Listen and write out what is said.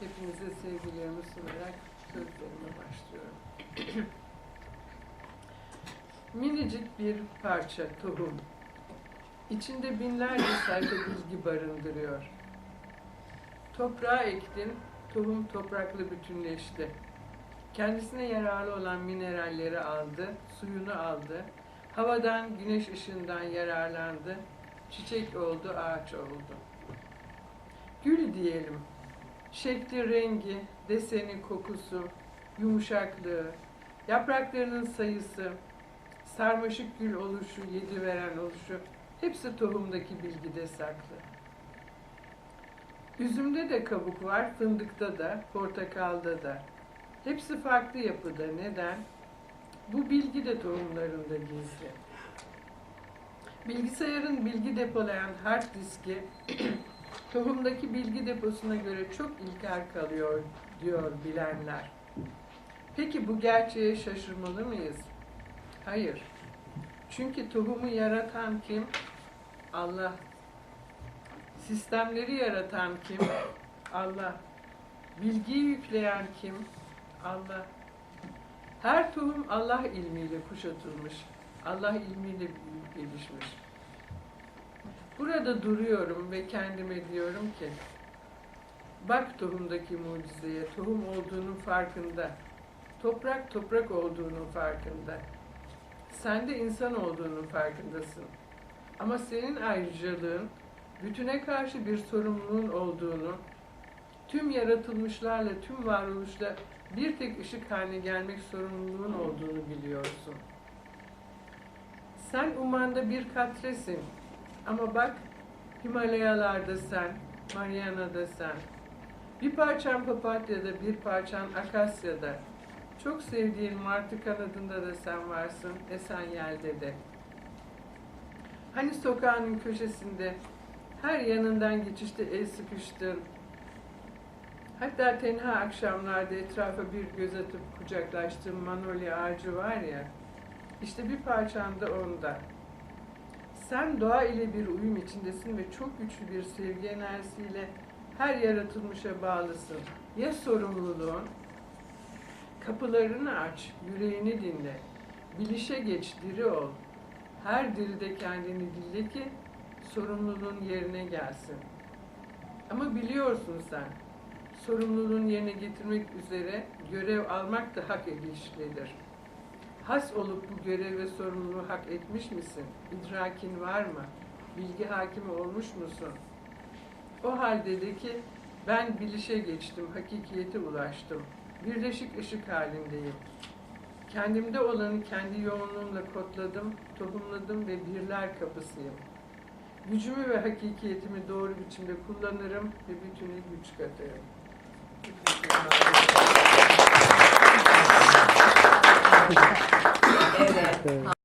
Hepinize sevgilerimi sunarak sözlerime başlıyorum. Minicik bir parça tohum. İçinde binlerce sayfa bilgi barındırıyor. Toprağa ektin, tohum toprakla bütünleşti. Kendisine yararlı olan mineralleri aldı, suyunu aldı, havadan, güneş ışığından yararlandı, çiçek oldu, ağaç oldu. Gül diyelim, şekli, rengi, deseni, kokusu, yumuşaklığı, yapraklarının sayısı, sarmaşık gül oluşu, yedi veren oluşu, hepsi tohumdaki bilgide saklı. Üzümde de kabuk var, fındıkta da, portakalda da. Hepsi farklı yapıda. Neden? Bu bilgi de tohumlarında gizli. Bilgisayarın bilgi depolayan hard diski tohumdaki bilgi deposuna göre çok ilkel kalıyor diyor bilenler. Peki bu gerçeğe şaşırmalı mıyız? Hayır. Çünkü tohumu yaratan kim? Allah. Sistemleri yaratan kim? Allah. Bilgiyi yükleyen kim? Allah. Her tohum Allah ilmiyle kuşatılmış. Allah ilmiyle gelişmiş. Burada duruyorum ve kendime diyorum ki bak tohumdaki mucizeye, tohum olduğunun farkında. Toprak toprak olduğunun farkında. Sen de insan olduğunun farkındasın. Ama senin ayrıcalığın bütüne karşı bir sorumluluğun olduğunu, tüm yaratılmışlarla, tüm varoluşla bir tek ışık haline gelmek sorumluluğun olduğunu biliyorsun. Sen umanda bir katresin. Ama bak Himalayalarda sen, Mariana'da sen. Bir parçan papatyada, bir parçan akasyada. Çok sevdiğin martı kanadında da sen varsın, Esenyel'de de. Hani sokağının köşesinde, her yanından geçişte el sıkıştın. Hatta tenha akşamlarda etrafa bir göz atıp kucaklaştığın manolya ağacı var ya, işte bir parçan da onda. Sen doğa ile bir uyum içindesin ve çok güçlü bir sevgi enerjisiyle her yaratılmışa bağlısın. Ya sorumluluğun? Kapılarını aç, yüreğini dinle. Bilişe geç, diri ol. Her diride kendini dille ki sorumluluğun yerine gelsin. Ama biliyorsun sen, sorumluluğun yerine getirmek üzere görev almak da hak edişlidir. Has olup bu görev ve sorumluluğu hak etmiş misin? İdrakin var mı? Bilgi hakimi olmuş musun? O halde de ki ben bilişe geçtim, hakikiyete ulaştım. Birleşik ışık halindeyim. Kendimde olanı kendi yoğunluğumla kodladım, tohumladım ve birler kapısıyım. Gücümü ve hakikiyetimi doğru biçimde kullanırım ve bütüne güç katarım. 对。